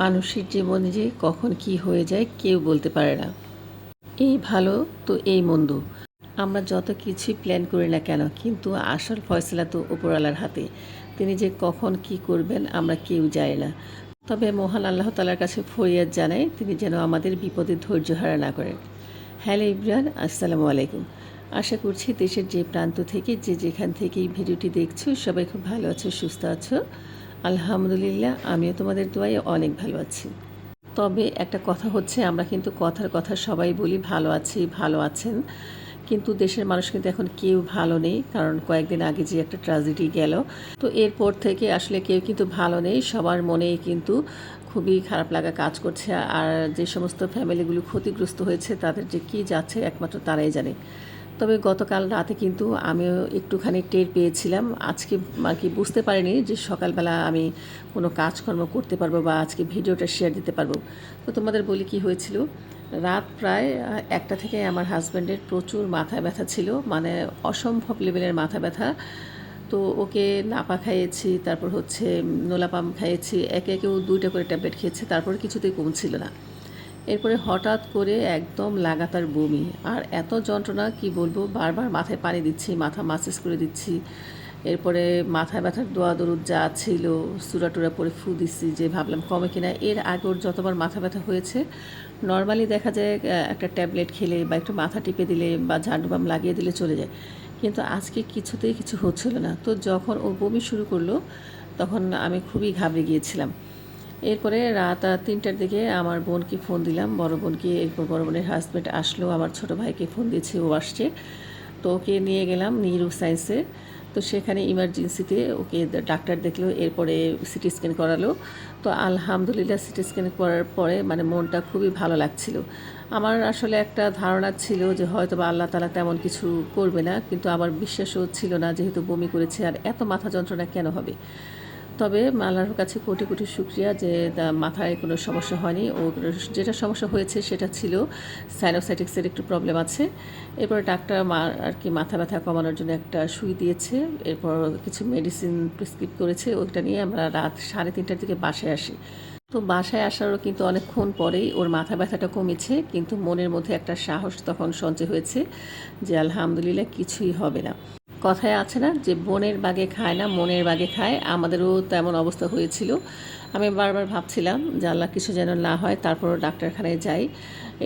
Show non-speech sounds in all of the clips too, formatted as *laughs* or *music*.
মানুষের জীবনে যে কখন কি হয়ে যায় কেউ বলতে পারে না। এই ভালো তো এই মন্দ। আমরা যত কিছুই প্ল্যান করি না কেন, কিন্তু আসল ফয়সলা তো উপরওয়ালার হাতে। তিনি যে কখন কি করবেন আমরা কেউ যাই না। তবে মহান আল্লাহ তালার কাছে ফরিয়াদ জানাই, তিনি যেন আমাদের বিপদে ধৈর্য হারা না করেন। হ্যালো ইব্রান আসসালামু আলাইকুম। আশা করছি দেশের যে প্রান্ত থেকে, যে যেখান থেকে এই ভিডিওটি দেখছ, সবাই খুব ভালো আছো, সুস্থ আছো। আলহামদুলিল্লাহ, আমিও তোমাদের দোয়ায় অনেক ভালো আছি। তবে একটা কথা হচ্ছে, আমরা কিন্তু কথার কথা সবাই বলি, ভালো আছি, ভালো আছেন। কিন্তু দেশের মানুষ কিন্তু এখন কেউ ভালো নেই, কারণ কয়েকদিন আগে যে একটা ট্র্যাজেডি গেল। তো এরপর থেকে আসলে কেউ কিন্তু ভালো নেই, সবার মনেই কিন্তু খুবই খারাপ লাগা কাজ করছে। আর যে সমস্ত ফ্যামিলিগুলো ক্ষতিগ্রস্ত হয়েছে, তাদের যে কী যাচ্ছে একমাত্র তারাই জানে। তবে গতকাল রাতে কিন্তু আমিও একটুখানি টের পেয়েছিলাম। আজকে আর কি বুঝতে পারিনি যে সকালবেলা আমি কোনো কাজকর্ম করতে পারব বা আজকে ভিডিওটা শেয়ার দিতে পারব। তো তোমাদের বলি কি হয়েছিল? রাত প্রায় একটা থেকে আমার হাজব্যান্ডের প্রচুর মাথা ব্যথা ছিল মানে অসম্ভব লেভেলের মাথা ব্যথা। তো ওকে নাপা খাইয়েছি, তারপর হচ্ছে নোলাপাম খাইয়েছি, একে একে ও দুইটা করে ট্যাবলেট খেয়েছে, তারপর কিছুতেই কমছিল না। এরপরে হঠাৎ করে একদম লাগাতার বমি। আর এত যন্ত্রণা, কি বলব, বারবার মাথায় পানি দিচ্ছি, মাথা মাসাজ করে দিচ্ছি। এরপরে মাথায় ব্যথার দোয়া দরুদ যা ছিল, সুরা টুরা পরে ফু দিচ্ছি, যে ভাবলাম কমে কিনা। এর আগে ওর যতবার মাথা ব্যথা হয়েছে নর্মালি দেখা যায় একটা ট্যাবলেট খেলে বা একটু মাথা টিপে দিলে বা ঝাড়ু বাম লাগিয়ে দিলে চলে যায়। কিন্তু আজকে কিছুতেই কিছু হচ্ছিল না। তো যখন ও বমি শুরু করল, তখন আমি খুবই ঘাবড়ে গিয়েছিলাম। এরপরে রাত তিনটার দিকে আমার বোনকে ফোন দিলাম। বড় বোনকে, এরপর বড় বোনের হাজব্যান্ড আসলো আমার ছোট ভাইকে ফোন দিয়েছে, ও আসছে। তো ওকে নিয়ে গেলাম নিউরো সায়েন্সে তো সেখানে ইমার্জেন্সিতে ওকে ডাক্তার দেখল, এরপরে সিটি স্ক্যান করালো। তো আলহামদুলিল্লাহ সিটি স্ক্যান করার পরে মানে মনটা খুবই ভালো লাগছিল। আমার আসলে একটা ধারণা ছিল যে হয়তো বা আল্লাহ তালা তেমন কিছু করবে না, কিন্তু আমার বিশ্বাসও ছিল না যেহেতু বমি করেছে, আর এত মাথা যন্ত্রণা কেন হবে? তবে আল্লাহর কাছে কোটি কোটি শুক্রিয়া যে মাথায় কোনো সমস্যা হয়নি। ও যেটা সমস্যা হয়েছে সেটা ছিল সাইনোসাইটিক্সের একটু প্রবলেম আছে। এরপর ডাক্তার আর কি মাথা ব্যথা কমানোর জন্য একটা সুই দিয়েছে। এরপর কিছু মেডিসিন প্রেসক্রিপ করেছে। ওইটা নিয়ে আমরা রাত সাড়ে তিনটার দিকে বাসায় আসি। তো বাসায় আসারও কিন্তু অনেকক্ষণ পরেই ওর মাথা ব্যথাটা কমেছে, কিন্তু মনের মধ্যে একটা সাহস তখন সঞ্চয় হয়েছে যে আলহামদুলিল্লাহ কিছুই হবে না। কথায় আছে না যে বনের বাগে খায় না, মনের বাগে খায়। আমাদেরও তেমন অবস্থা হয়েছিল। আমি বারবার ভাবছিলাম যে আল্লাহ কিছু যেন না হয়, তারপরও ডাক্তারখানায় যাই।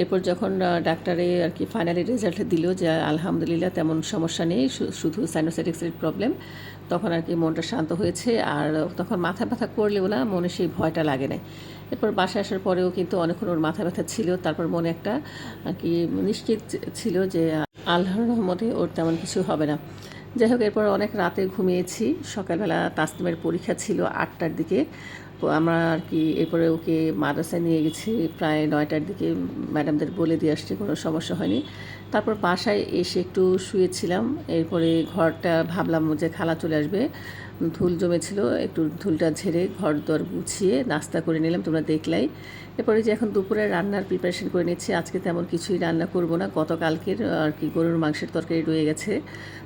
এরপর যখন ডাক্তারে আর কি ফাইনালি রেজাল্ট দিল যে আলহামদুলিল্লাহ তেমন সমস্যা নেই শুধু সাইনোসাইটিক্সের প্রবলেম তখন আর কি মনটা শান্ত হয়েছে। আর তখন মাথা ব্যথা করলেও না, মনে সেই ভয়টা লাগে না এরপর বাসায় আসার পরেও কিন্তু অনেকক্ষণ ওর মাথা ব্যথা ছিল। তারপর মনে একটা আর কি নিশ্চিত ছিল যে আল্লাহর রহমতে ওর তেমন কিছু হবে না। যাই হোক, এরপর অনেক রাতে ঘুমিয়েছি। সকালবেলা তাসলিমের পরীক্ষা ছিল আটটার দিকে। তো আমরা আর কি এরপরে ওকে মাদ্রাসায় নিয়ে গেছি। প্রায় নয়টার দিকে ম্যাডামদের বলে দিয়ে আসছি, কোনো সমস্যা হয়নি। তারপর বাসায় এসে একটু শুয়েছিলাম। এরপরে ঘরটা ভাবলাম যে খালা চলে আসবে। ধুল জমেছিল, একটু ধুলটা ঝেড়ে ঘর দর গুছিয়ে নাস্তা করে নিলাম, তোমরা দেখলাই। এরপরে যে এখন দুপুরে রান্নার প্রিপারেশন করে নিচ্ছি, আজকে তেমন কিছুই রান্না করব না। গতকালকের, আর কি, গরুর মাংসের তরকারি রয়ে গেছে।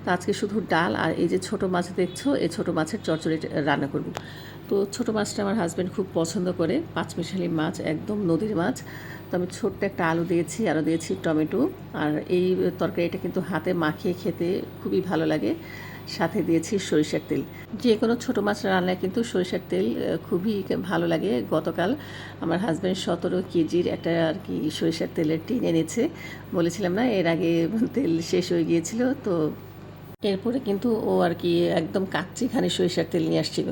তো আজকে শুধু ডাল আর এই যে ছোট মাছ দেখছ, এই ছোট মাছের চচ্চড়ি রান্না করব। তো ছোট মাছটা আমার হাজব্যান্ড খুব পছন্দ করে, পাঁচমিশালি মাছ, একদম নদীর মাছ। তো আমি ছোট্ট একটা আলু দিয়েছি আরও দিয়েছি টমেটো। আর এই তরকারিটা কিন্তু হাতে মাখিয়ে খেতে খুবই ভালো লাগে। সাথে দিয়েছি সরিষার তেল। যে কোনো ছোটো মাছ রান্নায় কিন্তু সরিষার তেল খুবই ভালো লাগে। গতকাল আমার হাজব্যান্ড সতেরো কেজির একটা আর কি সরিষার তেলের টিন এনেছে। বলেছিলাম না, এর আগে তেল শেষ হয়ে গিয়েছিল, তো এরপরে কিন্তু ও আর কি একদম কাচ্চিখানি সরিষার তেল নিয়ে আসছিল।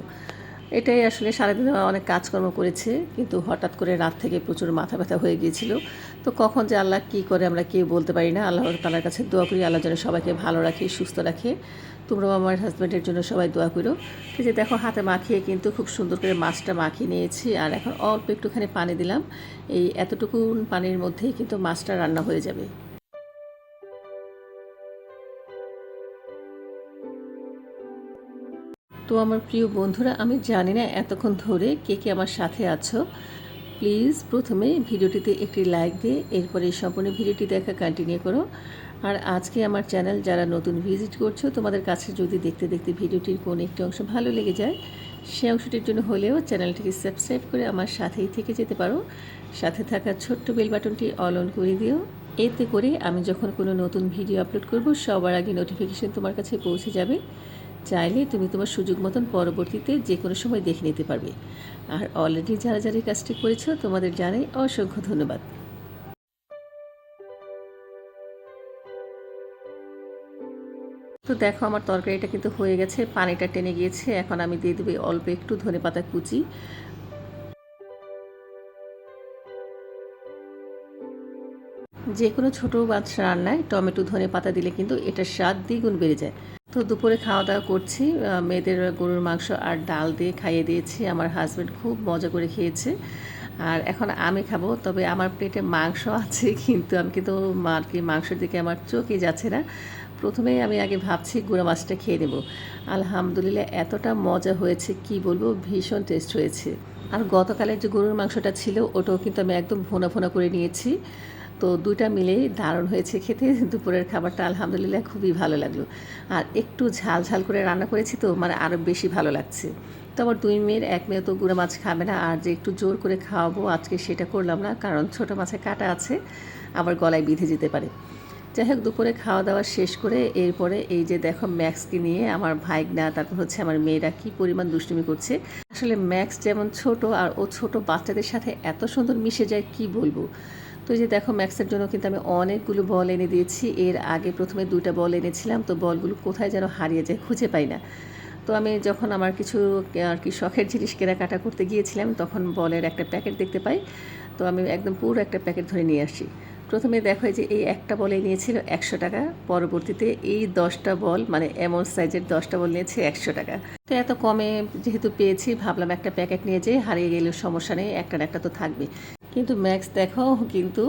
এটাই আসলে সারাদিনে অনেক কাজকর্ম করেছে, কিন্তু হঠাৎ করে রাত থেকে প্রচুর মাথা ব্যথা হয়ে গিয়েছিল। তো কখন যে আল্লাহ কী করে আমরা কেউ বলতে পারি না। আল্লাহ তালার কাছে দোয়া করি, আল্লাহ যেন সবাইকে ভালো রাখে, সুস্থ রাখে। তোমরাও আমার হাজব্যান্ডের জন্য সবাই দোয়া করো। ঠিক আছে দেখো হাতে মাখিয়ে কিন্তু খুব সুন্দর করে মাছটা মাখিয়ে নিয়েছি, আর এখন অল্প একটুখানি পানি দিলাম। এই এতটুকু পানির মধ্যেই কিন্তু মাছটা রান্না হয়ে যাবে। তো আমার প্রিয় বন্ধুরা, আমি জানি না এতক্ষণ ধরে কে কে আমার সাথে আছো। প্লিজ প্রথমে ভিডিওটিতে একটি লাইক দিয়ে এরপরে সম্পূর্ণ ভিডিওটি দেখা কন্টিনিউ করো। আর আজকে আমার চ্যানেল যারা নতুন ভিজিট করছ, তোমাদের কাছে যদি দেখতে দেখতে ভিডিওটির কোন একটি অংশ ভালো লেগে যায়, সে অংশটির জন্য হলেও চ্যানেলটিকে সাবস্ক্রাইব করে আমার সাথেই থেকে যেতে পারো। সাথে থাকা ছোট্ট বেল বাটনটি অল অন করে দিও। এতে করে আমি যখন কোনো নতুন ভিডিও আপলোড করব, সবার আগে নোটিফিকেশন তোমার কাছে পৌঁছে যাবে। চাইলে তুমি তোমার সুযোগ মতন পরবর্তীতে যে কোনো সময় দেখে নিতে পারবে। আর অলরেডি যারা যারা এই কাজটি করেছ, তোমাদের জানাই অসংখ্য ধন্যবাদ। তো দেখো, আমার তরকারিটা কিন্তু হয়ে গেছে, পানিটা টেনে গিয়েছে, এখন আমি দিয়ে দেবো অল্প একটু ধনে পাতা কুচি। যে কোনো ছোটো মাছ রান্নায় টমেটো ধনে পাতা দিলে কিন্তু এটার স্বাদ দ্বিগুণ বেড়ে যায়। তো দুপুরে খাওয়া দাওয়া করছি মেয়েদের গরুর মাংস আর ডাল দিয়ে খাইয়ে দিয়েছি। আমার হাজব্যান্ড খুব মজা করে খেয়েছে। আর এখন আমি খাব, তবে আমার পেটে মাংস আছে, কিন্তু আমি কিন্তু আর কি মাংসের দিকে আমার চোখই যাচ্ছে না। প্রথমেই আমি আগে ভাবছি গুঁড়া মাছটা খেয়ে নেব। আলহামদুলিল্লাহ, এতটা মজা হয়েছে, কি বলব, ভীষণ টেস্ট হয়েছে। আর গতকালের যে গরুর মাংসটা ছিল, ওটাও কিন্তু আমি একদম ভোনা ভোনা করে নিয়েছি। তো দুইটা মিলেই দারুণ হয়েছে খেতে। দুপুরের খাবারটা আলহামদুলিল্লাহ খুবই ভালো লাগল। আর একটু ঝাল ঝাল করে রান্না করেছি তো মানে আরও বেশি ভালো লাগছে। তো আমার দুই মেয়ের, এক মেয়ে তো গুঁড়ো মাছ খাবে না। আর যে একটু জোর করে খাওয়াবো, আজকে সেটা করলাম না, কারণ ছোটো মাছে কাটা আছে, আবার গলায় বিঁধে যেতে পারে। যাই হোক, দুপুরে খাওয়া দাওয়া শেষ করে এরপরে এই যে দেখো ম্যাক্সকে নিয়ে আমার ভাইগনা, তারপর হচ্ছে আমার মেয়েরা কি পরিমাণ দুষ্টুমি করছে। আসলে ম্যাক্স যেমন ছোট আর ও ছোট বাচ্চাদের সাথে এত সুন্দর মিশে যায়, কি বলব? তো যে দেখো ম্যাক্সের জন্য কিন্তু আমি অনেকগুলো বল এনে দিয়েছি। এর আগে প্রথমে দুইটা বল এনেছিলাম, তো বলগুলো কোথায় যেন হারিয়ে যায় খুঁজে পাই না। তো আমি যখন আমার কিছু, আর কি, শখের জিনিস কেনাকাটা করতে গিয়েছিলাম, তখন বলের একটা প্যাকেট দেখতে পাই। তো আমি একদম পুরো একটা প্যাকেট ধরে নিয়ে আসি। প্রথমে দেখো যে এই একটা বলে নিয়েছিল একশো টাকা, পরবর্তীতে এই দশটা বল মানে এমন সাইজের দশটা বল নিয়েছে একশো টাকা। তো এত কমে যেহেতু পেয়েছি, ভাবলাম একটা প্যাকেট নিয়ে যেয়ে হারিয়ে গেলেও সমস্যা নেই, একটা একটা তো থাকবে কিন্তু ম্যাক্স, দেখো, কিন্তু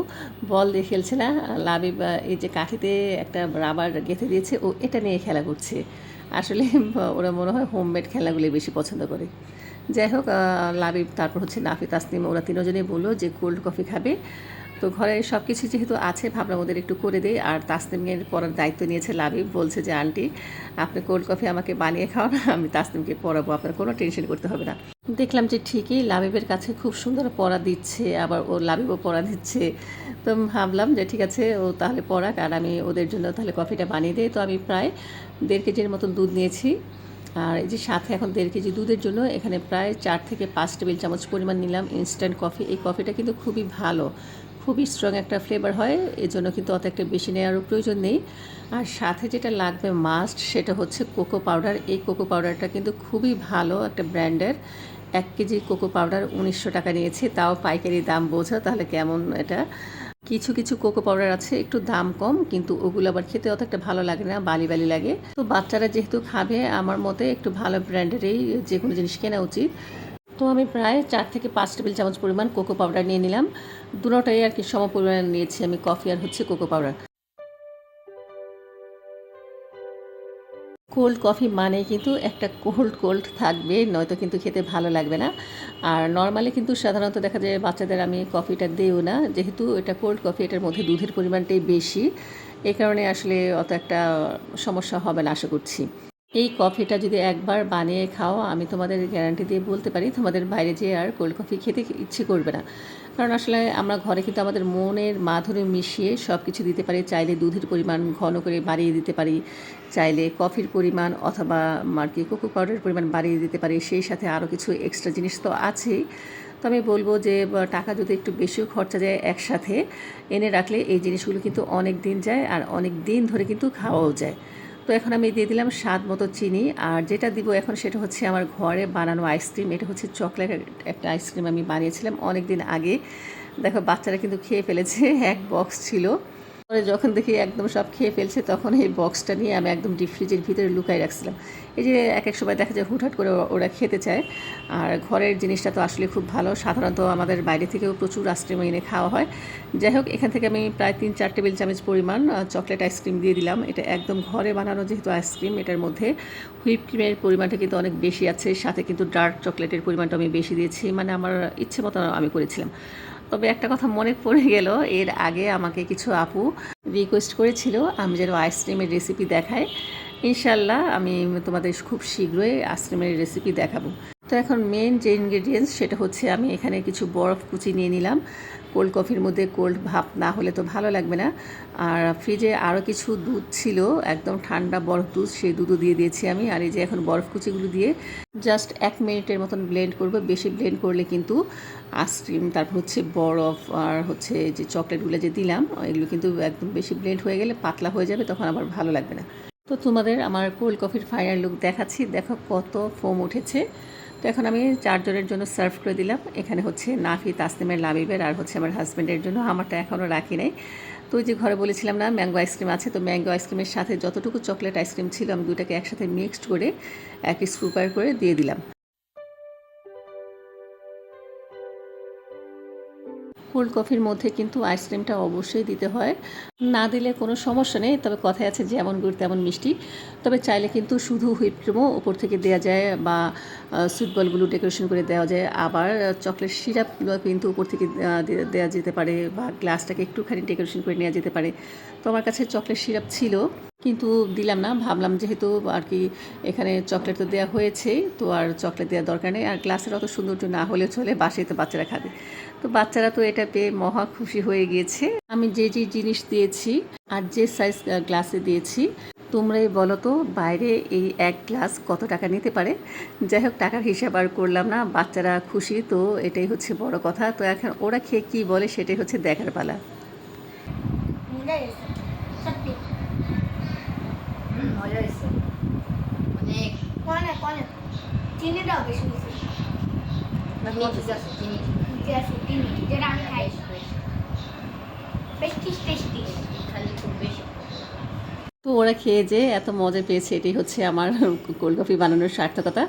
বল দিয়ে খেলছে না। লাভি বা এই যে কাঠিতে একটা রাবার গেঁথে দিয়েছে, ও এটা নিয়ে খেলা করছে। আসলে *laughs* ওরা মনে হয় হোমমেড খেলাগুলি বেশি পছন্দ করে। যাই হোক লাবিব তারপর হচ্ছে নাফি তাসনিম, ওরা তিনজনেই বলল যে কোল্ড কফি খাবে। তো ঘরে সব কিছু যেহেতু আছে, ভাবলাম ওদের একটু করে দেই। আর তাসনিমের পড়ার দায়িত্ব নিয়েছে লাবিব বলছে যে, আন্টি, আপনি কোল্ড কফি আমাকে বানিয়ে খাও না আমি তাসনিমকে পড়াবো, আপনার কোনো টেনশন করতে হবে না। দেখলাম যে, ঠিকই, লাবিবের কাছে খুব সুন্দর পড়া দিচ্ছে, আবার ও লাবিবও পড়া দিচ্ছে। তো ভাবলাম যে, ঠিক আছে, ও তাহলে পড়াক, আর আমি ওদের জন্য তাহলে কফিটা বানিয়ে দিই। তো আমি প্রায় দেড় কেজির মতন দুধ নিয়েছি। আর এই যে, সাথে এখন দেড় কেজি দুধের জন্য এখানে প্রায় চার থেকে পাঁচ টেবিল চামচ পরিমাণ নিলাম ইনস্ট্যান্ট কফি। এই কফিটা কিন্তু খুবই ভালো। খুবই স্ট্রং একটা ফ্লেভার হয় এর জন্য কিন্তু অত একটা বেশি নেওয়ারও প্রয়োজন নেই। আর সাথে যেটা লাগবে মাস্ট সেটা হচ্ছে কোকো পাউডার এই কোকো পাউডারটা কিন্তু খুবই ভালো একটা ব্র্যান্ডের। এক কেজি কোকো পাউডার উনিশশো টাকা নিয়েছি, তাও পাইকারি দাম বোঝা, তাহলে কেমন এটা? কিছু কিছু কোকো পাউডার আছে, একটু দাম কম, কিন্তু ওগুলো আবার খেতে অত একটা ভালো লাগে না, বালি বালি লাগে। তো বাচ্চারা যেহেতু খাবে, আমার মতে একটু ভালো ব্র্যান্ডেরই যে কোনো জিনিস কেনা উচিত। তো আমি প্রায় চার থেকে পাঁচ টেবিল চামচ পরিমাণ কোকো পাউডার নিয়ে নিলাম। দুটোটাই আর কি সম পরিমাণে নিয়েছি আমি, কফি আর হচ্ছে কোকো পাউডার। কোল্ড কফি মানে কিন্তু একটা কোল্ড কোল্ড থাকবে, নয়তো কিন্তু খেতে ভালো লাগবে না। আর নর্মালি কিন্তু সাধারণত দেখা যায় বাচ্চাদের আমি কফিটা দিইও না, যেহেতু এটা কোল্ড কফি, এটার মধ্যে দুধের পরিমাণটাই বেশি। এ কারণে আসলে অত একটা সমস্যা হবে না, আশা করছি। এই কফিটা যদি একবার বানিয়ে খাও, আমি তোমাদের গ্যারান্টি দিয়ে বলতে পারি, তোমাদের বাইরে যেয়ে আর কোল্ড কফি খেতে ইচ্ছে করবে না। কারণ আসলে আমরা ঘরে কিন্তু আমাদের মনের মাধুরী মিশিয়ে সব কিছু দিতে পারি, চাইলে দুধের পরিমাণ ঘন করে বাড়িয়ে দিতে পারি, চাইলে কফির পরিমাণ অথবা আর কি কোকো পাউডারের পরিমাণ বাড়িয়ে দিতে পারি, সেই সাথে আরও কিছু এক্সট্রা জিনিস তো আছেই। তো আমি বলব যে টাকা যদি একটু বেশিও খরচা যায় একসাথে, এনে রাখলে এই জিনিসগুলো কিন্তু অনেক দিন যায় আর অনেক দিন ধরে কিন্তু খাওয়াও যায়। এখন আমি দিয়ে দিলাম স্বাদ মতো চিনি। আর যেটা দিব এখন সেটা হচ্ছে আমার ঘরে বানানো আইসক্রিম এটা হচ্ছে চকলেট একটা আইসক্রিম আমি বানিয়েছিলাম অনেক দিন আগে। দেখো বাচ্চারা কিন্তু খেয়ে ফেলেছে, এক বক্স ছিল। পরে যখন দেখি একদম সব খেয়ে ফেলছে, তখন এই বক্সটা নিয়ে আমি একদম ডিপ ফ্রিজের ভিতরে লুকাই রাখছিলাম। এই যে এক এক সময় দেখা যায় হুটহাট করে ওরা খেতে চায়। আর ঘরের জিনিসটা তো আসলে খুব ভালো। সাধারণত আমাদের বাইরে থেকেও প্রচুর আইসক্রিম এনে খাওয়া হয়। যাই হোক, এখান থেকে আমি প্রায় তিন চার টেবিল চামচ পরিমাণ চকলেট আইসক্রিম দিয়ে দিলাম। এটা একদম ঘরে বানানো যেহেতু আইসক্রিম এটার মধ্যে হুইপ ক্রিমের পরিমাণটা কিন্তু অনেক বেশি আছে। সাথে কিন্তু ডার্ক চকলেটের পরিমাণটা আমি বেশি দিয়েছি। মানে আমার ইচ্ছে মতো আমি করেছিলাম। তবে একটা কথা মনে পড়ে গেল, এর আগে আমাকে কিছু আপু রিকোয়েস্ট করেছিল, আমি যেন আইসক্রিমের রেসিপি দেখাই। ইনশাল্লাহ আমি তোমাদের খুব শীঘ্রই আইসক্রিমের রেসিপি দেখাবো। তো এখন মেন যে ইনগ্রেডিয়েন্টস সেটা হচ্ছে আমি এখানে কিছু বরফ কুচি নিয়ে নিলাম। কোল্ড কফির মধ্যে কোল্ড ভাপ না হলে তো ভালো লাগবে না। আর ফ্রিজে আরও কিছু দুধ ছিল, একদম ঠান্ডা বরফ দুধ, সেই দুধও দিয়ে দিয়েছি আমি। আর এই যে এখন বরফ কুচিগুলো দিয়ে জাস্ট এক মিনিটের মতন ব্লেন্ড করব। বেশি ব্লেন্ড করলে কিন্তু আইসক্রিম তারপর হচ্ছে বরফ আর হচ্ছে যে চকলেটগুলো যে দিলাম, এগুলো কিন্তু একদম বেশি ব্লেন্ড হয়ে গেলে পাতলা হয়ে যাবে, তখন আবার ভালো লাগবে না। তো তোমাদের আমার কোল্ড কফির ফাইনাল লুক দেখাচ্ছি। দেখো কত ফোম উঠেছে। তো এখন আমি চারজনের জন্য সার্ভ করে দিলাম। এখানে হচ্ছে নাফি তাসনিমের লাবিবের আর হচ্ছে আমার হাজব্যান্ডের জন্য আমারটা এখনও রাখি নাই। তো ওই যে ঘরে বলেছিলাম না, ম্যাঙ্গো আইসক্রিম আছে, তো ম্যাঙ্গো আইসক্রিমের সাথে যতটুকু চকলেট আইসক্রিম ছিল আমি দুটাকে একসাথে মিক্সড করে এক স্ক্রুপার করে দিয়ে দিলাম। কোল্ড কফির মধ্যে কিন্তু আইসক্রিমটা অবশ্যই দিতে হয়। না দিলে কোনো সমস্যা নেই, তবে কথায় আছে যেমন গুড় তেমন মিষ্টি। তবে চাইলে কিন্তু শুধু হুইপ ক্রিমও উপর থেকে দেওয়া যায় বা সুইট বলগুলো ডেকোরেশন করে দেওয়া যায়। আবার চকলেট সিরাপগুলো কিন্তু উপর থেকে দেওয়া যেতে পারে বা গ্লাসটাকে একটুখানি ডেকোরেশন করে নেওয়া যেতে পারে। তো আমার কাছে চকলেট সিরাপ ছিল, কিন্তু দিলাম না। ভাবলাম যেহেতু আর কি এখানে চকলেট তো দেওয়া হয়েছে, তো আর চকলেট দেওয়ার দরকার নেই। আর গ্লাসের অত সৌন্দর্য না হলে চলে, বাসায় তো বাচ্চারা খাবে। তো বাচ্চারা তো এটা পেয়ে মহা খুশি হয়ে গিয়েছে আমি যে যে জিনিস দিয়েছি আর যে সাইজ গ্লাসে দিয়েছি তোমরাই বলো তো বাইরে এই এক গ্লাস কত টাকা নিতে পারে? যাই হোক টাকার হিসাব আর করলাম না বাচ্চারা খুশি তো এটাই হচ্ছে বড় কথা। তো এখন ওরা খেয়ে কী বলে সেটাই হচ্ছে দেখার পালা। অনেক চিনিটাও বেশি বেশি চিনি ঠিক আছে চিনি ঠিক আছে চিনি যেটা আমি খাই তো ওরা খেয়ে যে এত মজা পেয়েছে, এটাই হচ্ছে আমার কোল্ড বানানোর সার্থকতা।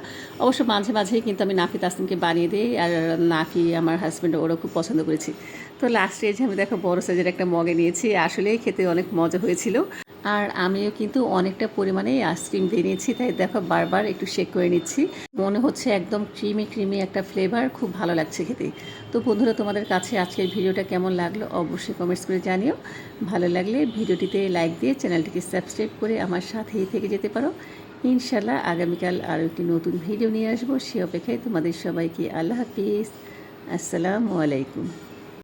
অবশ্য মাঝে মাঝেই কিন্তু আমি নাফি তাসনিমকে বানিয়ে দিই, আর নাফি আমার হাজব্যান্ড ওরা খুব পছন্দ করেছি। তো লাস্টে যে আমি দেখো বড় সাইজের একটা মগে নিয়েছি আসলেই খেতে অনেক মজা হয়েছিল। আর আমিও কিন্তু অনেকটা পরিমাণে আইসক্রিম দিয়ে নিয়েছি, তাই দেখো বারবার একটু শেক করে নিচ্ছি। মনে হচ্ছে একদম ক্রিমি ক্রিমি একটা ফ্লেভার খুব ভালো লাগছে খেতে। তো বন্ধুরা, তোমাদের কাছে আজকের ভিডিওটা কেমন লাগল অবশ্যই কমেন্টস করে জানিও। ভালো লাগলে ভিডিওটিতে লাইক দিয়ে চ্যানেলটিকে সাবস্ক্রাইব করে আমার সাথেই থেকে যেতে পারো। ইনশাল্লাহ আগামীকাল আরও একটি নতুন ভিডিও নিয়ে আসব। সে অপেক্ষায় তোমাদের সবাইকে আল্লাহ হাফিজ। আসসালামু আলাইকুম।